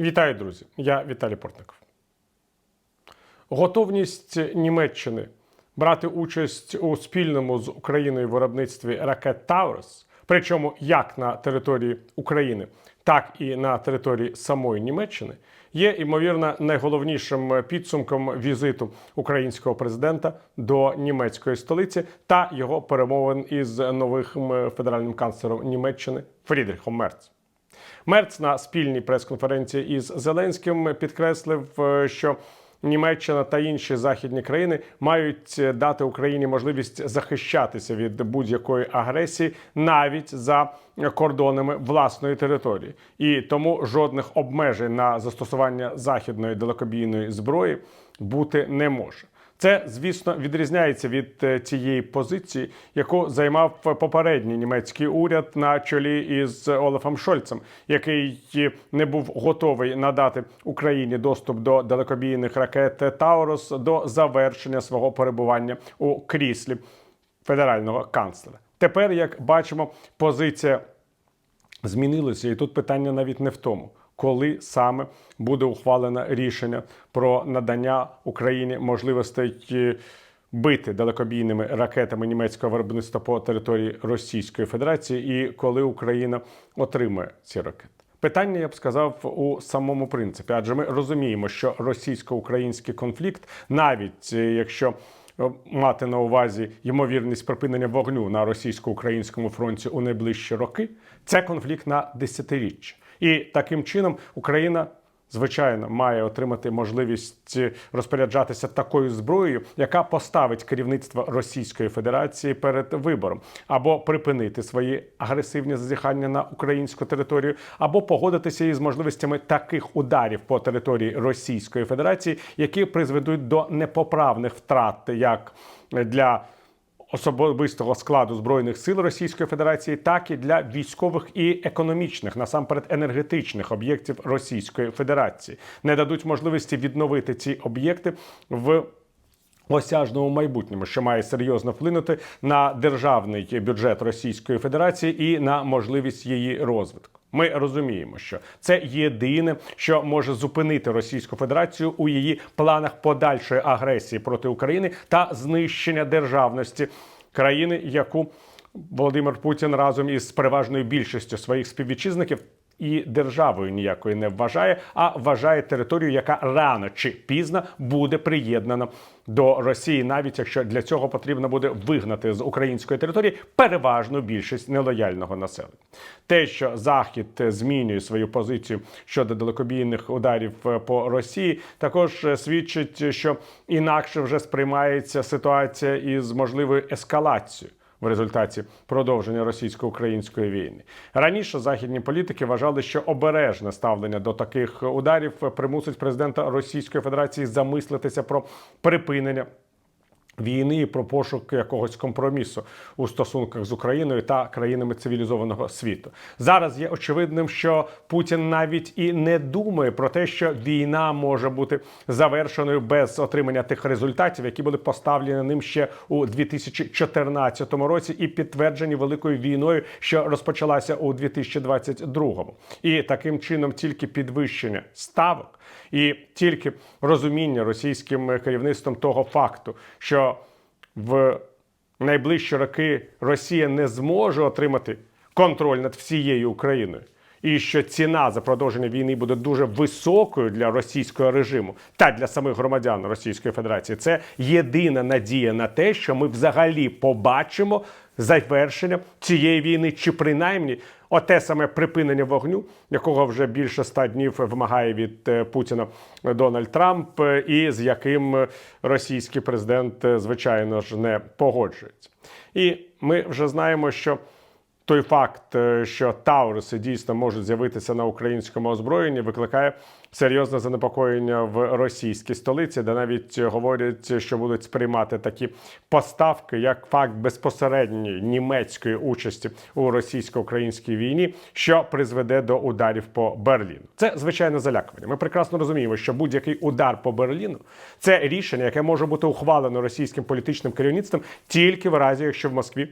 Вітаю, друзі! Я Віталій Портников. Готовність Німеччини брати участь у спільному з Україною виробництві ракет Таурус, причому як на території України, так і на території самої Німеччини, є ймовірно найголовнішим підсумком візиту українського президента до німецької столиці та його перемовин із новим федеральним канцлером Німеччини Фрідріхом Мерц. Мерц на спільній прес-конференції із Зеленським підкреслив, е, що Німеччина та інші західні країни мають дати Україні можливість захищатися від будь-якої агресії навіть за кордонами власної території, і тому жодних обмежень на застосування західної далекобійної зброї бути не може. Це, звісно, відрізняється від е, тієї позиції, яку займав попередній німецький уряд на чолі із Олафом Шольцем, який не був готовий надати Україні доступ до далекобійних ракет Таурус до завершення свого перебування у кріслі федерального канцлера. Тепер, як бачимо, позиція змінилася, і тут питання навіть не в тому коли саме буде ухвалено рішення про надання Україні можливостей е, бити далекобійними ракетами німецького виробництва по території Російської Федерації, і коли Україна отримає ці ракети. Питання я б сказав у самому принципі, адже ми розуміємо, що російсько-український конфлікт, навіть е, якщо е, мати на увазі ймовірність припинення вогню на російсько-українському фронті у найближчі роки, це конфлікт на десятиріччя. І таким чином Україна. Звичайно, має отримати можливість розпоряджатися такою зброєю, яка поставить керівництво Російської Федерації перед вибором, або припинити свої агресивні зазіхання на українську територію, або погодитися із можливостями таких ударів по території Російської Федерації, які призведуть до непоправних втрат, як для особистого складу збройних сил Російської Федерації, так і для військових і економічних, насамперед енергетичних об'єктів Російської Федерації, не дадуть можливості відновити ці об'єкти в. Осяжному майбутньому, що має серйозно вплинути на державний бюджет Російської Федерації і на можливість її розвитку. Ми розуміємо, що це єдине, що може зупинити Російську Федерацію у її планах подальшої агресії проти України та знищення державності країни, яку Володимир Путін разом із переважною більшістю своїх співвітчизників і державою ніякої не вважає, а вважає територію, яка рано чи пізно буде приєднана до Росії, навіть якщо для цього потрібно буде вигнати з української території переважну більшість нелояльного населення. Те, що Захід змінює свою позицію щодо далекобійних ударів по Росії, також свідчить, що інакше вже сприймається ситуація із можливою ескалацією в результаті продовження російсько-української війни. Раніше західні політики вважали, що обережне ставлення до таких ударів примусить президента Російської Федерації замислитися про припинення війни і про пошук якогось компромісу у стосунках з Україною та країнами цивілізованого світу. Зараз є очевидним, що Путін навіть і не думає про те, що війна може бути завершеною без отримання тих результатів, які були поставлені ним ще у 2014 році, і підтверджені великою війною, що розпочалася у 2022. І таким чином тільки підвищення ставок і тільки розуміння російським керівництвом того факту, що в найближчі роки Росія не зможе отримати контроль над всією Україною. І що ціна за продовження війни буде дуже високою для російського режиму та для самих громадян Російської Федерації. Це єдина надія на те, що ми взагалі побачимо завершення цієї війни, чи принаймні оте саме припинення вогню, якого вже більше ста днів вимагає від е, Путіна Дональд Трамп, е, і з яким російський президент, е, звичайно ж, не погоджується. І ми вже знаємо, що. Той факт, що Тауруси дійсно можуть з'явитися на українському озброєнні, викликає серйозне занепокоєння в російській столиці, де навіть говорять, що будуть сприймати такі поставки, як факт безпосередньої німецької участі у російсько-українській війні, що призведе до ударів по Берліну. Це звичайне залякування. Ми прекрасно розуміємо, що будь-який удар по Берліну це рішення, яке може бути ухвалено російським політичним керівництвом тільки в разі, якщо в Москві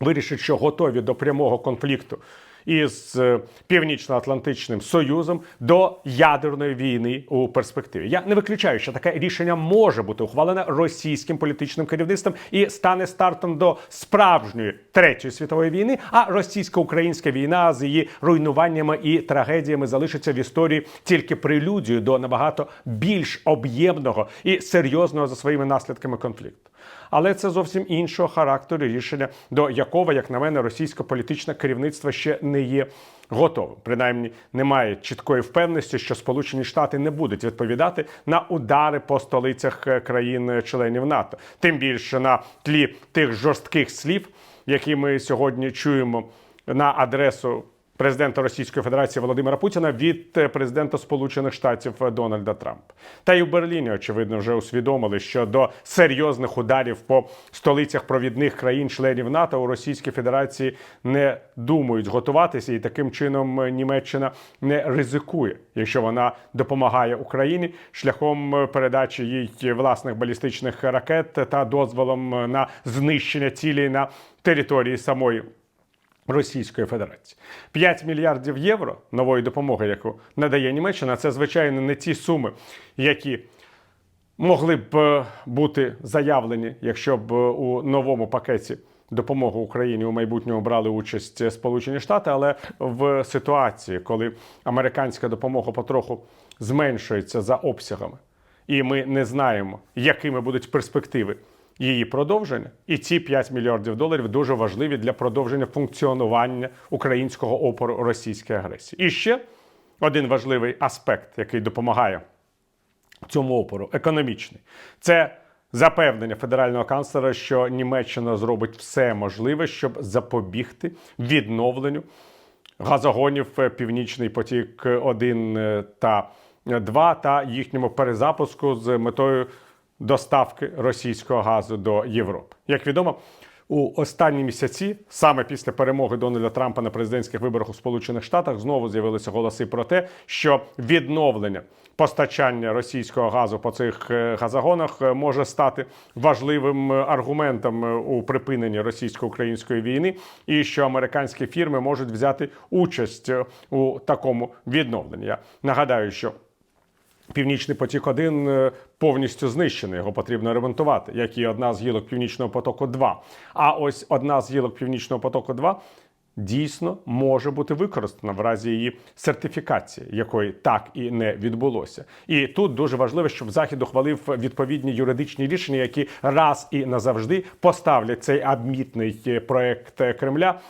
вирішить, що готові до прямого конфлікту із е, Північно-Атлантичним Союзом до ядерної війни у перспективі. Я не виключаю, що таке рішення може бути ухвалене російським політичним керівництвом і стане стартом до справжньої третьої світової війни. А російсько-українська війна з її руйнуваннями і трагедіями залишиться в історії тільки прелюдією до набагато більш об'ємного і серйозного за своїми наслідками конфлікту. Але це зовсім іншого характеру рішення, до якого, як на мене, російсько-політичне керівництво ще не є готовим. Принаймні, немає чіткої впевненості, що Сполучені Штати не будуть відповідати на удари по столицях е, країн-членів НАТО, тим більше на тлі тих жорстких слів, які ми сьогодні чуємо на адресу президента Російської Федерації Володимира Путіна від е, президента Сполучених Штатів Дональда Трампа. Та й у Берліні, очевидно, вже усвідомили, що до серйозних ударів по столицях провідних країн-членів НАТО у Російській Федерації не думають готуватися, і таким чином е, Німеччина не ризикує, якщо вона допомагає Україні шляхом е, передачі їй власних балістичних ракет та дозволом на знищення цілей на території самої. Російської Федерації. 5 мільярдів євро нової допомоги, яку надає Німеччина, це звичайно не ті суми, які могли б е, бути заявлені, якщо б е, у новому пакеті допомоги Україні у майбутньому брали участь Сполучені Штати, але в ситуації, коли американська допомога потроху зменшується за обсягами, і ми не знаємо, якими будуть перспективи її продовження, і ці 5 мільярдів доларів дуже важливі для продовження функціонування українського опору російській агресії. І ще один важливий аспект, який допомагає цьому опору, економічний, це запевнення федерального канцлера, що Німеччина зробить все можливе, щоб запобігти відновленню газогонів е, Північний потік 1 та 2 та їхньому перезапуску з метою доставки російського газу до Європи. Як відомо, у останні місяці, саме після перемоги Дональда Трампа на президентських виборах у Сполучених Штатах, знову з'явилися голоси про те, що відновлення постачання російського газу по цих е, газогонах е, може стати важливим е, аргументом у припиненні російсько-української війни, і що американські фірми можуть взяти участь у такому відновленні. Я нагадаю, що Північний потік 1 е, повністю знищений. Його потрібно ремонтувати, як і одна з гілок Північного потоку 2 А ось одна з гілок Північного потоку 2 дійсно може бути використана в разі її сертифікації, якої так і не відбулося. І тут дуже важливо, щоб захід ухвалив відповідні юридичні рішення, які раз і назавжди поставлять цей обмітний е, проект е, Кремля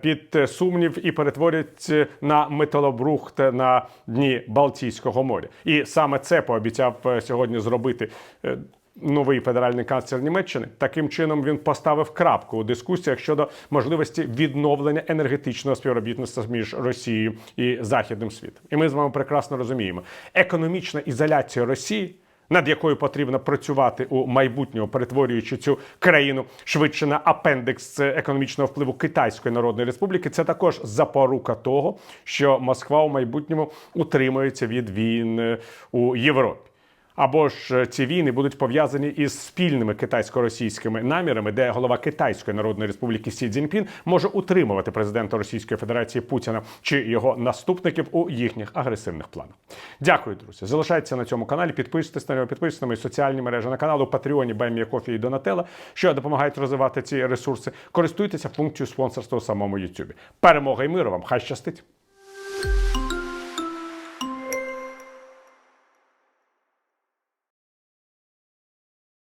під сумнів і перетворять на металобрухт на дні Балтійського моря. І саме це пообіцяв е, сьогодні зробити. е, Новий федеральний канцлер Німеччини таким чином він поставив крапку у дискусіях щодо можливості відновлення енергетичного співробітництва між Росією і Західним світом. І ми з вами прекрасно розуміємо, економічна ізоляція Росії над якою потрібно працювати у майбутньому, перетворюючи цю країну швидше на апендекс економічного впливу Китайської Народної Республіки. Це також запорука того, що Москва у майбутньому утримується від війн е, у Європі. Або ж е, ці війни будуть пов'язані із спільними китайсько-російськими намірами, де голова Китайської Народної Республіки Сі Цзіньпін може утримувати президента Російської Федерації Путіна чи його наступників у їхніх агресивних планах. Дякую, друзі. Залишайтеся на цьому каналі. Підписуйтесь на нього, підписуйтесь на мої соціальні мережі на каналу Патреоні, Баймія Кофі і Донателла, що допомагають розвивати ці ресурси. Користуйтеся функцією спонсорства у самому Ютубі. Перемога і миру вам! Хай щастить!